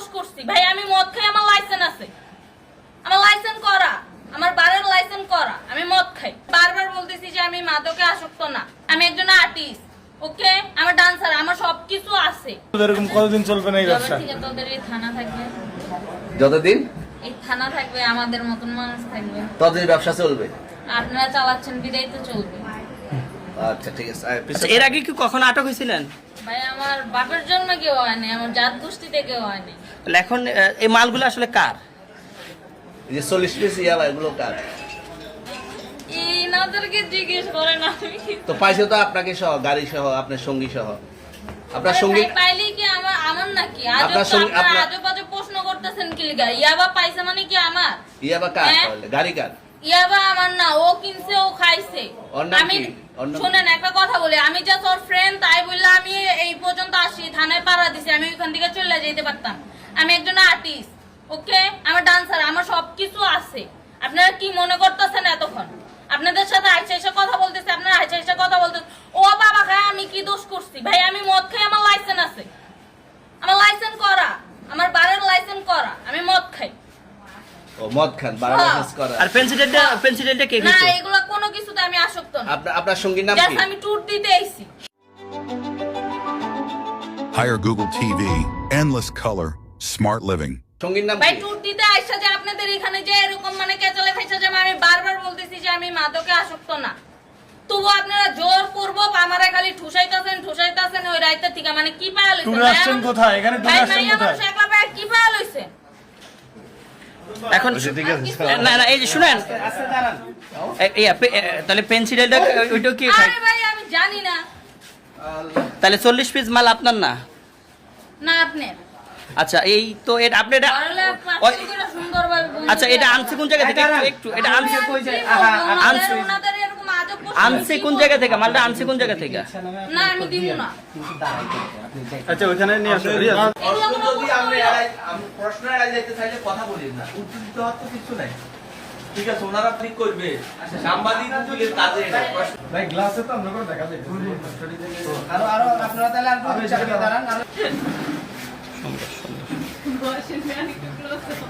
দোষ করছি। ভাই আমি মদ খাই আমার লাইসেন্স আছে। আমার লাইসেন্স করা। আমার বারের লাইসেন্স করা। আমি মদ খাই। বারবার বলতেছি যে আমি মাদকে আসক্ত না। আমি একজন আর্টিস্ট ওকে? আমার ডান্সার আমার সবকিছু আছে। এরকম কতদিন চলবে না এই ব্যবসা? থেকে তোদের এই থানা থাকবে। যতদিন? এই থানা থাকবে আমাদের মতন মানুষ থাকবে। ততদিন ব্যবসা চলবে? আপনারা চালাচ্ছেন বিদায় তো চলবে। আচ্ছা ঠিক আছে। আচ্ছা এর আগে কি কখনো আটক হয়েছিলেন? ভাই আমার বাপের জন্য কেউ হয়নি আমার জাত গোষ্ঠীতে কেউ হয়নি। তাহলে এখন এই মালগুলো আসলে কার? যে চল্লিশ পিস ইয়াবা এগুলো কার? জিজ্ঞেস করেন আমি কি তো পাইছে তো আপনাকে সহ গাড়ি সহ আপনার সঙ্গী সহ। আপনার সঙ্গী ভাই, কি আমার আমার নাকি? আপনার তো আপনার- আজব আজব প্রশ্ন করতেছেন কি লিগা ইয়াবা পাইছে মানে কি আমার? ইয়াবা কার হ্যাঁ? গাড়ি কার? ইয়াবা আমার না ও কিনছে ও খাইছে। আমি শুনেন একটা কথা বলি। আমি জাস্ট ওর ফ্রেন্ড তাই বললে আমি এই পর্যন্ত আসি। থানায় পাড়া দিছি। আমি ওইখান থেকে চলে যেতে পারতাম। আমি একজন আর্টিস্ট ওকে আমার ডান্সার আমার সবকিছু আছে। আপনারা কি মনে করতেছেন এতক্ষণ? আপনাদের সাথে আইসা এসে কথা বলতেছে আপনারা আইসা এসে কথা বলতেছে। ও বাবা খায় আমি কি দোষ করছি? ভাই আমি মদ খাই আমার লাইসেন্স আছে। আমার লাইসেন্স করা। আমার বারের লাইসেন্স করা। আমি মদ খাই। ও মদ খান বারো হ্যাঁ। লাইসেন্স করা। আর পেন্সিলটা কে না এগুলো কোনো কিছুতে আমি আসক্ত না। আপনার আপনার সঙ্গীর নাম কি? আমি ট্যুর দিতে আইছি। Hire Google TV, endless color, smart living. সঙ্গীর নাম ভাই ট্যুর দিতে আইসা যে আপনাদের এখানে যে এরকম মানে যে আমি বারবার বলতেছি যে আমি মাদকে আসক্ত না। তবু আপনারা জোর পূর্ব আমারা খালি ঠুসাইতাছেন ঠুসাইতাছেন ওই রাইতে থেকে মানে কি পায়া লইছেন? ট্যুরে আসছেন কোথায়? এখানে ট্যুরে আসছেন কোথায়? একলা পায়া কি পায়া লইছেন এখন আচ্ছা, না না এই যে শুনেন। তাহলে পেন্সিলটা ওইটাও কি আরে ভাই আমি জানি না। তাহলে চল্লিশ পিস মাল আপনার না? না আপনার। আচ্ছা এই তো এটা আপনি এটা আচ্ছা এটা আনছে কোন জায়গা থেকে? একটু একটু এটা আনছে আনছে আনছে কোন জায়গা থেকে? মালটা আনছে কোন জায়গা থেকে? না আমি দিব না। আচ্ছা ওইখানে নিয়ে আসো রিয়াজ। এগুলো প্রশ্ন এড়াই যেতে চাইলে কথা বলিস না। উত্তর দিতে হওয়ার তো কিছু নাই। ঠিক আছে ওনারা ঠিক করবে। সাংবাদিক কাজে ভাই গ্লাসে তো আমরা করে দেখা যায় আরও আরও আপনারা তাহলে আর একটু বিচার করে দাঁড়ান আরও বসেন, আমি একটু close হব।